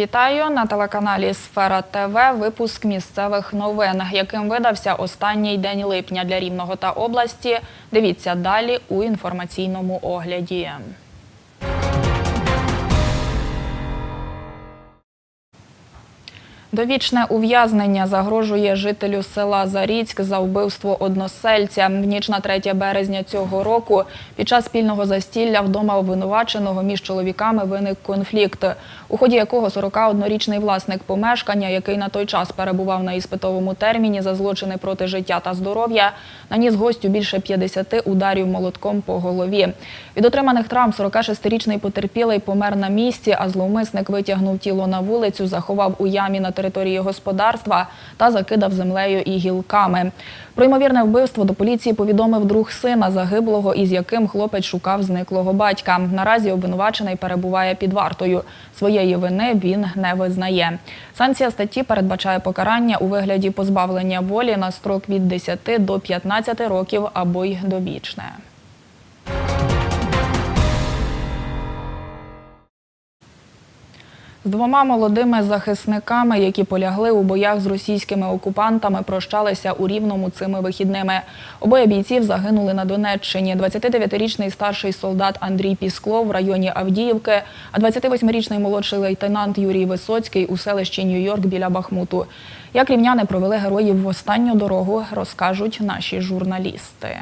Вітаю на телеканалі Сфера ТВ. Випуск місцевих новин, яким видався останній день липня для Рівного та області. Дивіться далі у інформаційному огляді. Довічне ув'язнення загрожує жителю села Заріцьк за вбивство односельця. В ніч на 3 березня цього року під час спільного застілля вдома обвинуваченого між чоловіками виник конфлікт, у ході якого 41-річний власник помешкання, який на той час перебував на іспитовому терміні за злочини проти життя та здоров'я, наніс гостю більше 50 ударів молотком по голові. Від отриманих травм 46-річний потерпілий помер на місці, а зловмисник витягнув тіло на вулицю, заховав у ямі на території господарства та закидав землею і гілками. Про ймовірне вбивство до поліції повідомив друг сина загиблого, із яким хлопець шукав зниклого батька. Наразі обвинувачений перебуває під вартою. Своєї вини він не визнає. Санкція статті передбачає покарання у вигляді позбавлення волі на строк від 10 до 15 років або й довічне. З двома молодими захисниками, які полягли у боях з російськими окупантами, прощалися у Рівному цими вихідними. Обоє бійців загинули на Донеччині. 29-річний старший солдат Андрій Пісклов в районі Авдіївки, а 28-річний молодший лейтенант Юрій Висоцький у селищі Нью-Йорк біля Бахмуту. Як рівняни провели героїв в останню дорогу, розкажуть наші журналісти.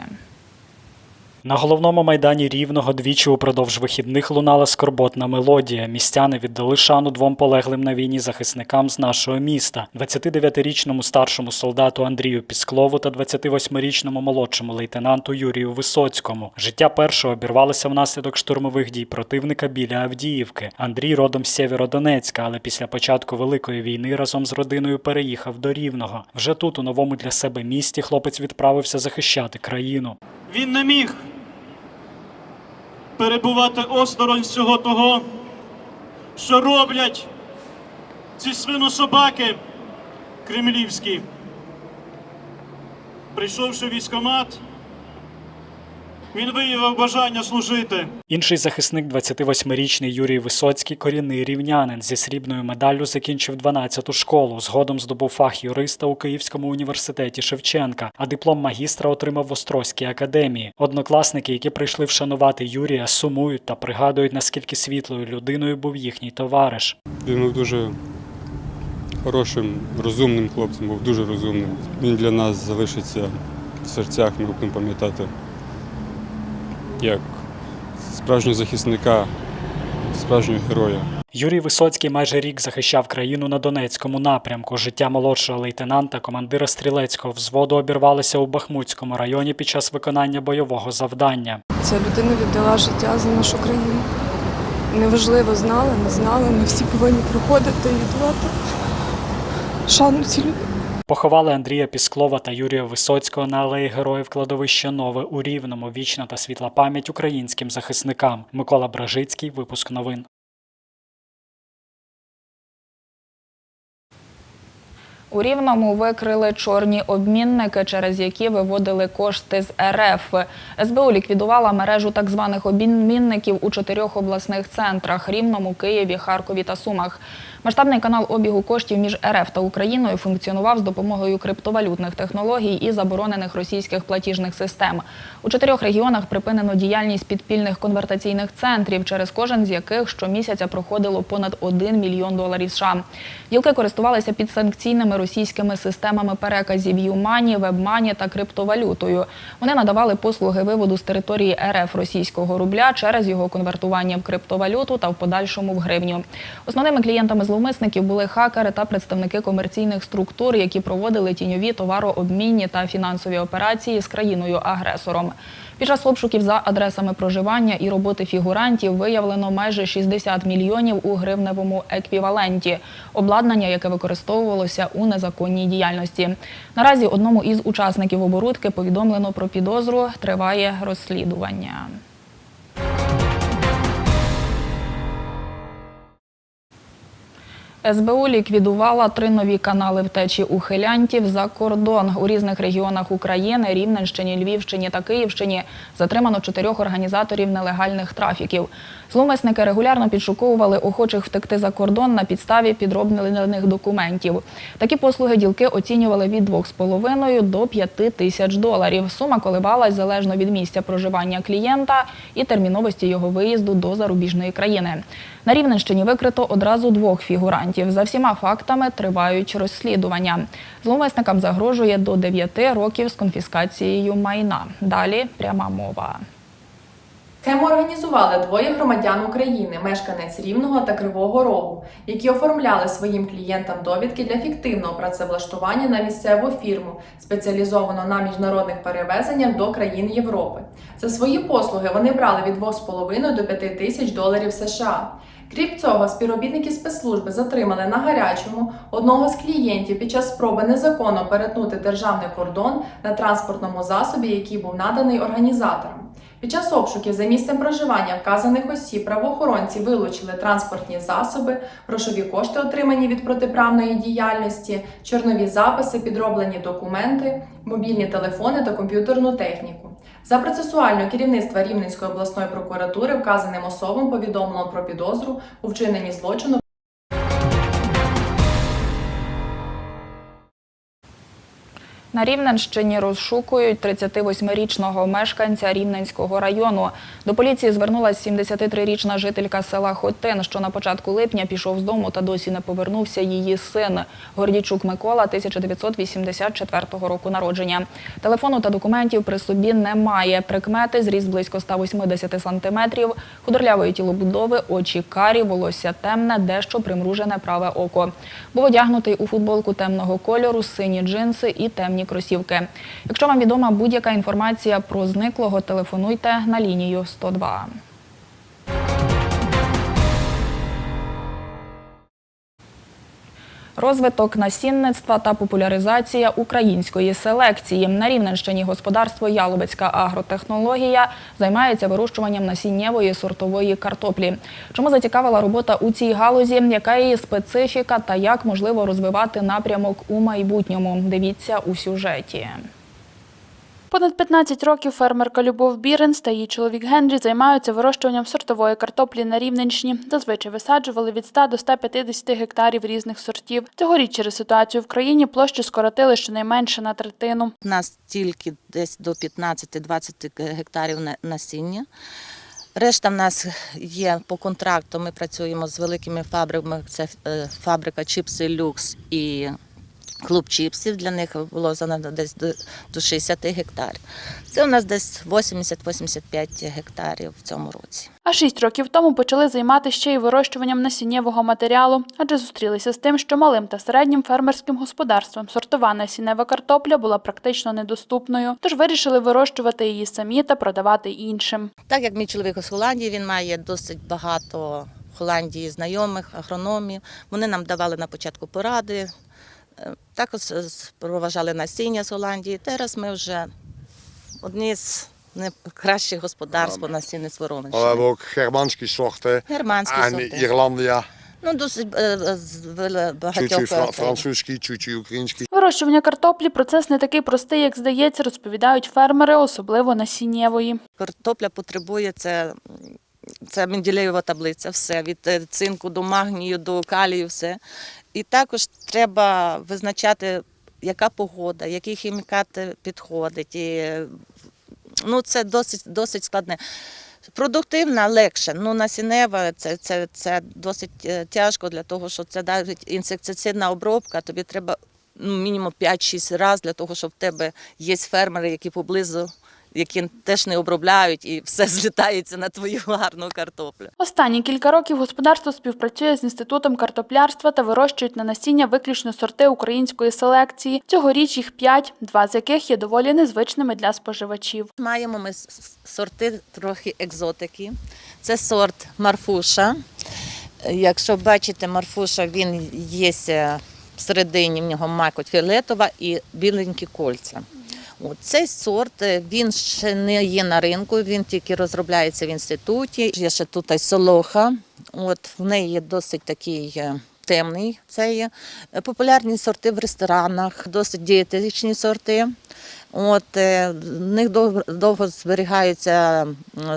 На головному майдані Рівного двічі упродовж вихідних лунала скорботна мелодія. Містяни віддали шану двом полеглим на війні захисникам з нашого міста: 29-річному старшому солдату Андрію Пісклову та 28-річному молодшому лейтенанту Юрію Висоцькому. Життя першого обірвалося внаслідок штурмових дій противника біля Авдіївки. Андрій родом з Сєвєродонецька, але після початку великої війни разом з родиною переїхав до Рівного. Вже тут, у новому для себе місті, хлопець відправився захищати країну. Він не міг перебувати осторонь всього того, що роблять ці свинособаки кремлівські. Прийшовши в військкомат, він виявив бажання служити. Інший захисник, 28-річний Юрій Висоцький, корінний рівнянин зі срібною медаллю закінчив 12-ту школу. Згодом здобув фах юриста у Київському університеті Шевченка, а диплом магістра отримав в Острозькій академії. Однокласники, які прийшли вшанувати Юрія, сумують та пригадують, наскільки світлою людиною був їхній товариш. Він був дуже хорошим, розумним хлопцем, був дуже розумним. Він для нас залишиться в серцях, ми будемо пам'ятати як справжнього захисника, справжнього героя. Юрій Висоцький майже рік захищав країну на Донецькому напрямку. Життя молодшого лейтенанта, командира стрілецького взводу обірвалося у Бахмутському районі під час виконання бойового завдання. Ця людина віддала життя за нашу країну. Неважливо, знали, не знали. Ми всі повинні приходити і віддавати шану цій людині. Поховали Андрія Пісклова та Юрія Висоцького на алеї Героїв кладовище Нове у Рівному. Вічна та світла пам'ять українським захисникам. Микола Бражицький, випуск новин. У Рівному викрили чорні обмінники, через які виводили кошти з РФ. СБУ ліквідувала мережу так званих обмінників у чотирьох обласних центрах – Рівному, Києві, Харкові та Сумах. Масштабний канал обігу коштів між РФ та Україною функціонував з допомогою криптовалютних технологій і заборонених російських платіжних систем. У чотирьох регіонах припинено діяльність підпільних конвертаційних центрів, через кожен з яких щомісяця проходило понад 1 мільйон доларів США. Ділки користувалися підсанкційними російськими системами переказів ЮМАНі, Вебмані та криптовалютою. Вони надавали послуги виводу з території РФ російського рубля через його конвертування в криптовалюту та в подальшому в гривню. Основними клієнтами зловмисників були хакери та представники комерційних структур, які проводили тіньові товарообмінні та фінансові операції з країною-агресором. Під час обшуків за адресами проживання і роботи фігурантів виявлено майже 60 мільйонів у гривневому еквіваленті, обладнання, яке використовувалося у незаконній діяльності. Наразі одному із учасників оборудки повідомлено про підозру. Триває розслідування. СБУ ліквідувала три нові канали втечі ухилянтів за кордон. У різних регіонах України, Рівненщині, Львівщині та Київщині затримано чотирьох організаторів нелегальних трафіків. Зловмисники регулярно підшуковували охочих втекти за кордон на підставі підроблених документів. Такі послуги ділки оцінювали від 2,5 до 5 тисяч доларів. Сума коливалась залежно від місця проживання клієнта і терміновості його виїзду до зарубіжної країни. На Рівненщині викрито одразу двох фігурантів. За всіма фактами тривають розслідування. Зловмисникам загрожує до 9 років з конфіскацією майна. Далі пряма мова. Схему організували двоє громадян України, мешканець Рівного та Кривого Рогу, які оформляли своїм клієнтам довідки для фіктивного працевлаштування на місцеву фірму, спеціалізовану на міжнародних перевезеннях до країн Європи. За свої послуги вони брали від 2,5 до 5 тисяч доларів США. Крім цього, співробітники спецслужби затримали на гарячому одного з клієнтів під час спроби незаконно перетнути державний кордон на транспортному засобі, який був наданий організаторам. Під час обшуків за місцем проживання вказаних осіб правоохоронці вилучили транспортні засоби, грошові кошти, отримані від протиправної діяльності, чорнові записи, підроблені документи, мобільні телефони та комп'ютерну техніку. За процесуальне керівництво Рівненської обласної прокуратури вказаним особам повідомлено про підозру у вчиненні злочину На Рівненщині розшукують 38-річного мешканця Рівненського району. До поліції звернулася 73-річна жителька села Хотин, що на початку липня пішов з дому та досі не повернувся її син. Гордійчук Микола, 1984 року народження. Телефону та документів при собі немає. Прикмети, зріст близько 180 сантиметрів, худорлявої тілобудови, очі карі, волосся темне, дещо примружене праве око. Був одягнутий у футболку темного кольору, сині джинси і темні кросівки. Якщо вам відома будь-яка інформація про зниклого, телефонуйте на лінію 102. Розвиток насінництва та популяризація української селекції. На Рівненщині господарство Яловицька агротехнологія займається вирощуванням насіннєвої сортової картоплі. Чому зацікавила робота у цій галузі? Яка її специфіка та як можливо розвивати напрямок у майбутньому? Дивіться у сюжеті. Понад 15 років фермерка Любов Біренс та її чоловік Генрі займаються вирощуванням сортової картоплі на Рівненщині. Зазвичай висаджували від 100 до 150 гектарів різних сортів. Цьогоріч через ситуацію в країні площу скоротили щонайменше на третину. У нас тільки десь до 15-20 гектарів на- насіння. Решта в нас є по контракту. Ми працюємо з великими фабриками. Це е, фабрика Чіпси Люкс і клуб чіпсів. Для них було занадто десь до, до 60 гектарів. Це у нас десь 80-85 гектарів в цьому році. А шість років тому почали займатися ще й вирощуванням насіннєвого матеріалу, адже зустрілися з тим, що малим та середнім фермерським господарствам сортова насіннева картопля була практично недоступною, тож вирішили вирощувати її самі та продавати іншим. Так як мій чоловік з Голландії, він має досить багато в Голландії знайомих, агрономів. Вони нам давали на початку поради. Також з- проважали насіння з Голландії. Зараз ми вже одні з найкращих господарств по насінництву We hebben Ровенщини. ook Germaanse soorten Германські сорти. Ірlandia, Ну, досить е, багатьох. чуть-чуть е, фра- французький, чуть-чуть український. Вирощування картоплі процес не такий простий, як здається, розповідають фермери, особливо насіннєвої. Картопля потребує це. Це Менделєєва таблиця, все від е, цинку до магнію, до калію, все. І також треба визначати, яка погода, який хімікат е, підходить. І, ну, це досить, досить складне. Продуктивна легше, ну насінева це, це, це досить е, тяжко для того, що це навіть інсектицидна обробка. Тобі треба ну, мінімум 5-6 разів для того, щоб в тебе є фермери, які поблизу, які теж не обробляють, і все злітається на твою гарну картоплю. Останні кілька років господарство співпрацює з інститутом картоплярства та вирощують на насіння виключно сорти української селекції. Цьогоріч їх п'ять, два з яких є доволі незвичними для споживачів. Маємо ми сорти трохи екзотики. Це сорт Марфуша. Якщо бачите, Марфуша, він є е, всередині в нього макоть фіолетова і біленькі кольця. Цей сорт е, він ще не є на ринку, він тільки розробляється в інституті. Є ще тут солоха. От, в неї є досить такий е, темний. Це є Е, популярні сорти в ресторанах, досить дієтичні сорти. От, в них довго зберігаються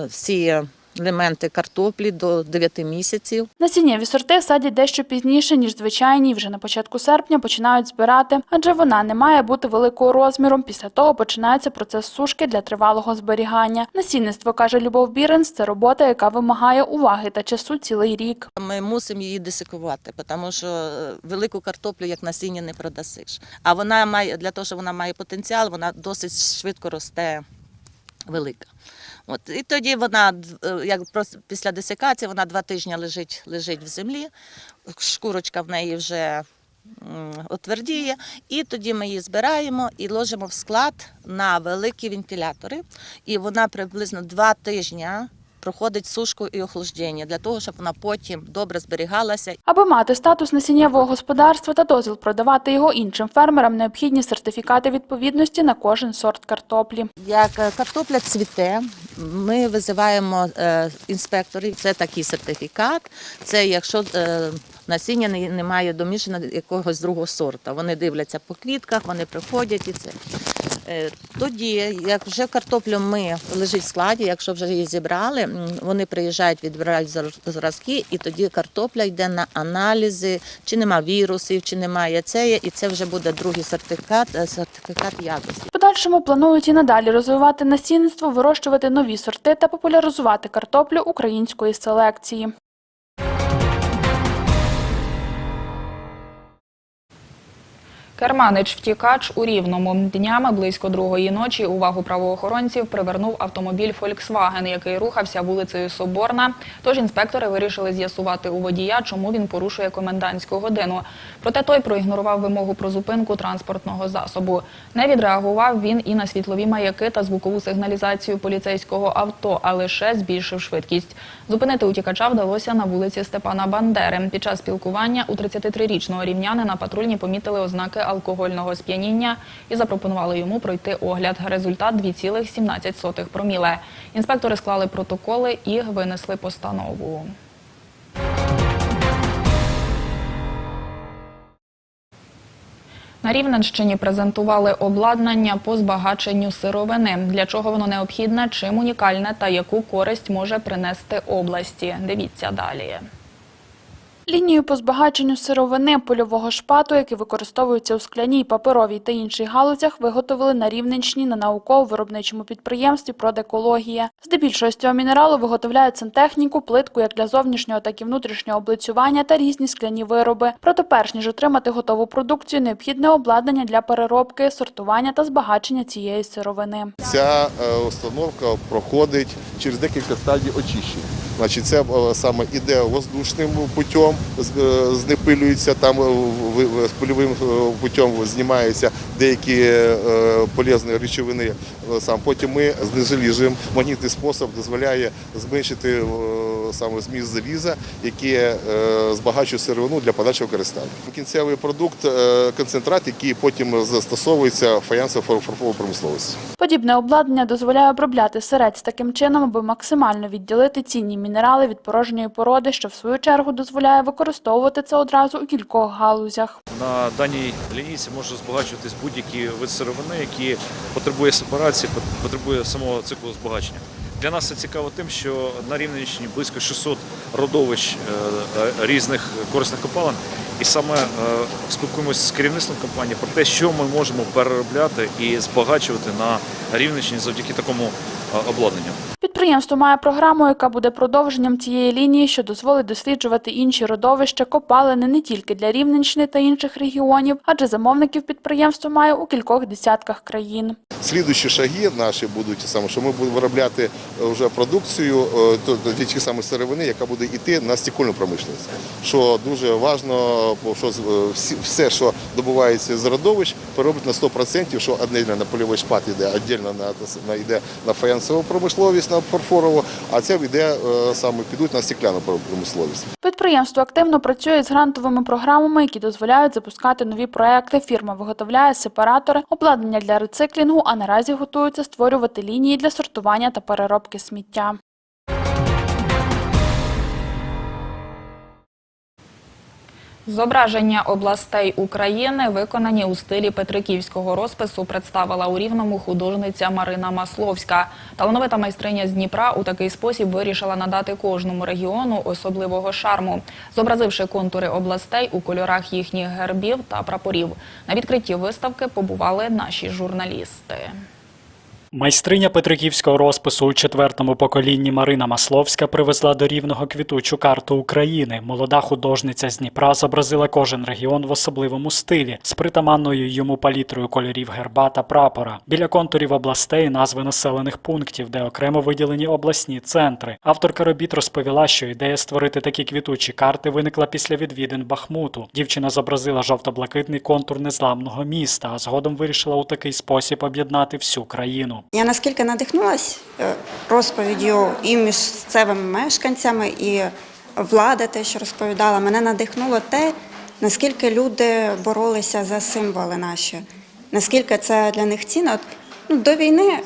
всі елементи картоплі до 9 місяців. Насіннєві сорти садять дещо пізніше, ніж звичайні, вже на початку серпня починають збирати, адже вона не має бути великого розміру. Після того починається процес сушки для тривалого зберігання. Насінництво, каже Любов Біренс, це робота, яка вимагає уваги та часу цілий рік. Ми мусимо її десикувати, тому що е, велику картоплю як насіння не продасиш. А вона має для того, щоб вона має потенціал, вона досить швидко росте велика. От і тоді вона е, як просто після десикації вона два тижні лежить, лежить в землі, шкурочка в неї вже отвердіє, і тоді ми її збираємо і ложимо в склад на великі вентилятори. І вона приблизно два тижні проходить сушку і охолодження для того, щоб вона потім добре зберігалася Аби мати статус насіннєвого господарства та дозвіл продавати його іншим фермерам, необхідні сертифікати відповідності на кожен сорт картоплі. Як е, картопля цвіте, ми визиваємо е, інспекторів. Це такий сертифікат. Це якщо е, насіння не, не має домішано якогось другого сорта. Вони дивляться по квітках, вони приходять і це. Е, Тоді, як вже картоплю ми лежить в складі, якщо вже її зібрали, вони приїжджають, відбирають зразки, і тоді картопля йде на аналізи, чи нема вірусів, чи немає це, і це вже буде другий сертифікат, е, сертифікат якості. Подальшому планують і надалі розвивати насінництво, вирощувати нові сорти та популяризувати картоплю української селекції. Керманич втікач у Рівному. Днями близько другої ночі увагу правоохоронців привернув автомобіль Volkswagen, який рухався вулицею Соборна. Тож інспектори вирішили з'ясувати у водія, чому він порушує комендантську годину. Проте той проігнорував вимогу про зупинку транспортного засобу. Не відреагував він і на світлові маяки та звукову сигналізацію поліцейського авто, а лише збільшив швидкість. Зупинити утікача вдалося на вулиці Степана Бандери. Під час спілкування у 33-річного рівнянина патрульні помітили ознаки алкогольного сп'яніння і запропонували йому пройти огляд. Результат 2,17 проміле. Інспектори склали протоколи і винесли постанову. Рівненщині презентували обладнання по збагаченню сировини. Для чого воно необхідне, чим унікальне та яку користь може принести області. Дивіться далі. Лінію по збагаченню сировини польового шпату, які використовуються у скляній, паперовій та інших галузях, виготовили на Рівненщині на науково-виробничому підприємстві «Продекологія». Здебільшого з цього мінералу виготовляють сантехніку, плитку як для зовнішнього, так і внутрішнього облицювання та різні скляні вироби. Проте перш ніж отримати готову продукцію, необхідне обладнання для переробки, сортування та збагачення цієї сировини. Ця е, установка проходить через декілька стадій очищення. Значить, це е, саме іде воздушним путем, е, знепилюється там е, польовим путем знімаються деякі полезні речовини. Сам потім ми знезаліжуємо. Магнітний спосіб дозволяє зменшити саме зміст заліза, яке е, збагачує сировину для подальшого використання. Кінцевий продукт е, концентрат, який потім застосовується в фаянсово-фарфовій промисловості. Подібне обладнання дозволяє обробляти сирець таким чином, аби максимально відділити цінні мінерали від порожньої породи, що в свою чергу дозволяє використовувати це одразу у кількох галузях. На даній лінійці може збагачуватись будь-який вид сировини, який потребує сепарації, потребує самого циклу збагачення. Для нас це цікаво тим, що на Рівненщині близько 600 родовищ е, е, різних корисних копалин, і саме е, спілкуємося з керівництвом компанії про те, що ми можемо переробляти і збагачувати на Рівненщині завдяки такому обладнанню. Підприємство має програму, яка буде продовженням цієї лінії, що дозволить досліджувати інші родовища, копалини не тільки для Рівненщини та інших регіонів, адже замовників підприємство має у кількох десятках країн. Слідуючі шаги наші будуть саме, що ми будемо виробляти е, вже продукцію е, то ті самі сировини, яка буде йти на стікольну промишленість. Що дуже важливо, що е, все, що добувається з родовищ, перероблять на 100%, що віддільно на польовий шпат йде, віддільно на, на йде на фаянсову промисловість, на фарфорову, а це йде е, саме підуть на стекляну промисловість. Підприємство активно працює з грантовими програмами, які дозволяють запускати нові проекти. Фірма виготовляє сепаратори, обладнання для рециклінгу, а наразі готується створювати лінії для сортування та переробки сміття. Зображення областей України, виконані у стилі петриківського розпису, представила у Рівному художниця Марина Масловська. Талановита майстриня з Дніпра у такий спосіб вирішила надати кожному регіону особливого шарму, зобразивши контури областей у кольорах їхніх гербів та прапорів. На відкритті виставки побували наші журналісти. Майстриня Петриківського розпису у четвертому поколінні Марина Масловська привезла до рівного квітучу карту України. Молода художниця з Дніпра зобразила кожен регіон в особливому стилі з притаманною йому палітрою кольорів герба та прапора. Біля контурів областей назви населених пунктів, де окремо виділені обласні центри. Авторка робіт розповіла, що ідея створити такі квітучі карти виникла після відвідин Бахмуту. Дівчина зобразила жовто-блакитний контур незламного міста, а згодом вирішила у такий спосіб об'єднати всю країну. Я наскільки надихнулась е, розповіддю і місцевими мешканцями, і влада, те, що розповідала, мене надихнуло те, наскільки люди боролися за символи наші, наскільки це для них цінно. Ну, до війни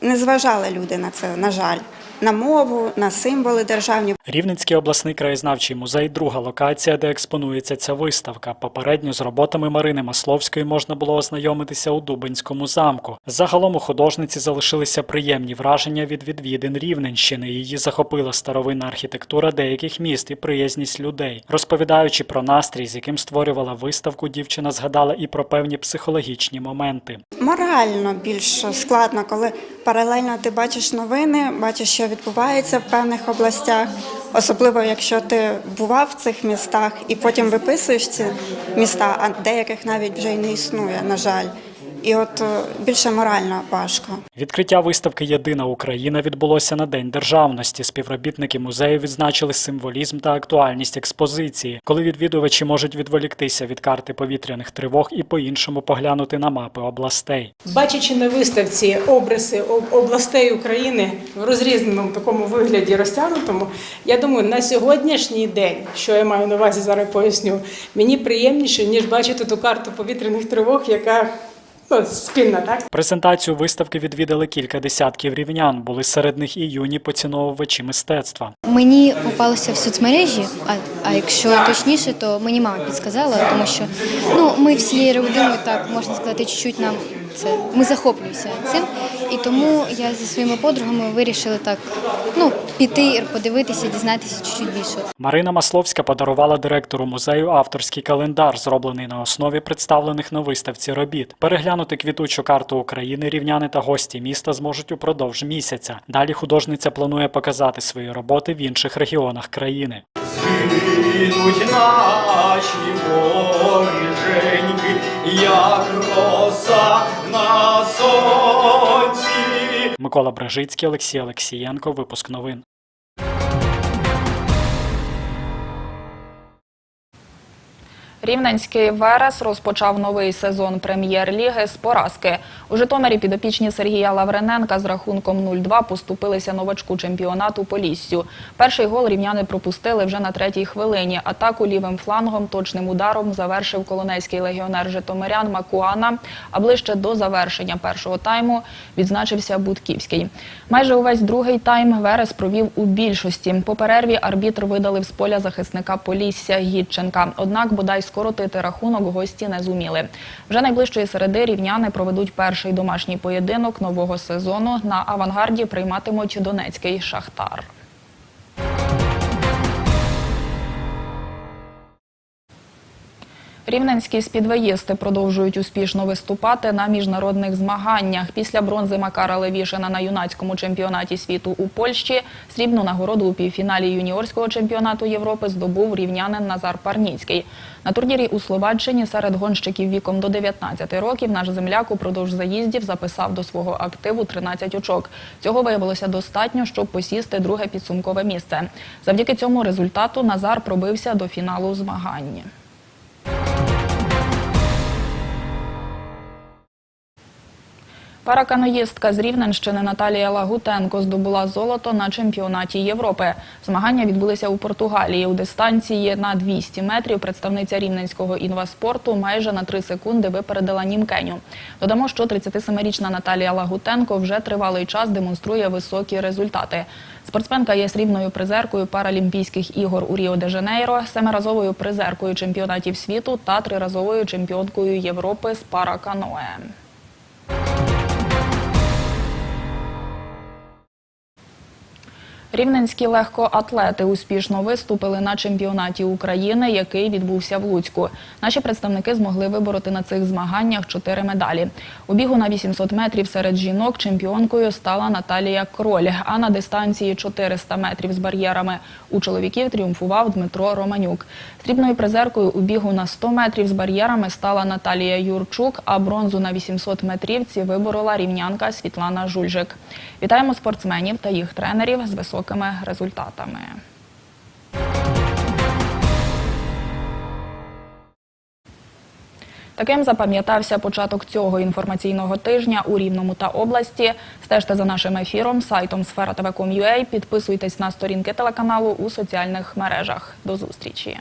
не зважали люди на це, на жаль, на мову, на символи державні. Рівненський обласний краєзнавчий музей друга локація, де експонується ця виставка. Попередньо з роботами Марини Масловської можна було ознайомитися у Дубинському замку. Загалом у художниці залишилися приємні враження від відвідин Рівненщини. Її захопила старовинна архітектура деяких міст і приязність людей. Розповідаючи про настрій, з яким створювала виставку, дівчина згадала і про певні психологічні моменти. Морально більш складно, коли паралельно ти бачиш новини, бачиш, що відбувається в певних областях. Особливо, якщо ти бував в цих містах і потім виписуєш ці міста, а деяких навіть вже й не існує, на жаль. І от е, більше морально важко. Відкриття виставки Єдина Україна відбулося на День державності. Співробітники музею відзначили символізм та актуальність експозиції, коли відвідувачі можуть відволіктися від карти повітряних тривог і по-іншому поглянути на мапи областей. Бачачи на виставці обриси областей України в розрізненому такому вигляді розтягнутому, я думаю, на сьогоднішній день, що я маю на увазі, зараз поясню, мені приємніше, ніж бачити ту карту повітряних тривог, яка ну, спільно, так? Презентацію виставки відвідали кілька десятків рівнян. Були серед них і юні поціновувачі мистецтва. Мені попалося в соцмережі, а, а якщо точніше, то мені мама підсказала, тому що ну ми всією родиною, так можна сказати, чуть-чуть нам це ми захоплюємося цим. І тому я зі своїми подругами вирішила так ну піти, подивитися, дізнатися чуть-чуть більше. Марина Масловська подарувала директору музею авторський календар, зроблений на основі представлених на виставці робіт. Переглянути квітучу карту України рівняни та гості міста зможуть упродовж місяця. Далі художниця планує показати свої роботи в інших регіонах країни. Ідуть наші воріженьки, як роса на. Микола Бражицький, Олексій Олексієнко. Випуск новин. Рівненський Верес розпочав новий сезон прем'єр-ліги з поразки. У Житомирі підопічні Сергія Лаврененка з рахунком 0-2 поступилися новачку чемпіонату Поліссю. Перший гол рівняни пропустили вже на третій хвилині. Атаку лівим флангом точним ударом завершив колонейський легіонер Житомирян Макуана. А ближче до завершення першого тайму відзначився Будківський. Майже увесь другий тайм Верес провів у більшості. По перерві арбітр видалив з поля захисника Полісся Гідченка. Однак бодай скоротити рахунок гості не зуміли. Вже найближчої середи рівняни проведуть перший домашній поєдинок нового сезону. На авангарді прийматимуть Донецький Шахтар. Рівненські спідвеїсти продовжують успішно виступати на міжнародних змаганнях. Після бронзи Макара Левішина на юнацькому чемпіонаті світу у Польщі срібну нагороду у півфіналі юніорського чемпіонату Європи здобув рівнянин Назар Парніцький. На турнірі у Словаччині серед гонщиків віком до 19 років наш земляк упродовж заїздів записав до свого активу 13 очок. Цього виявилося достатньо, щоб посісти друге підсумкове місце. Завдяки цьому результату Назар пробився до фіналу змагань. Параканоїстка з Рівненщини Наталія Лагутенко здобула золото на чемпіонаті Європи. Змагання відбулися у Португалії. У дистанції на 200 метрів представниця рівненського інваспорту майже на 3 секунди випередила німкеню. Додамо, що 37-річна Наталія Лагутенко вже тривалий час демонструє високі результати. Спортсменка є срібною призеркою Паралімпійських ігор у Ріо-де-Жанейро, семиразовою призеркою чемпіонатів світу та триразовою чемпіонкою Європи з параканоe. Рівненські легкоатлети успішно виступили на чемпіонаті України, який відбувся в Луцьку. Наші представники змогли вибороти на цих змаганнях чотири медалі. У бігу на 800 метрів серед жінок чемпіонкою стала Наталія Кроль, а на дистанції 400 метрів з бар'єрами у чоловіків тріумфував Дмитро Романюк. Срібною призеркою у бігу на 100 метрів з бар'єрами стала Наталія Юрчук, а бронзу на 800 метрівці виборола рівнянка Світлана Жульжик. Вітаємо спортсменів та їх тренерів з високими результатами. Таким запам'ятався початок цього інформаційного тижня у Рівному та області. Стежте за нашим ефіром, сайтом сфера підписуйтесь на сторінки телеканалу у соціальних мережах. До зустрічі.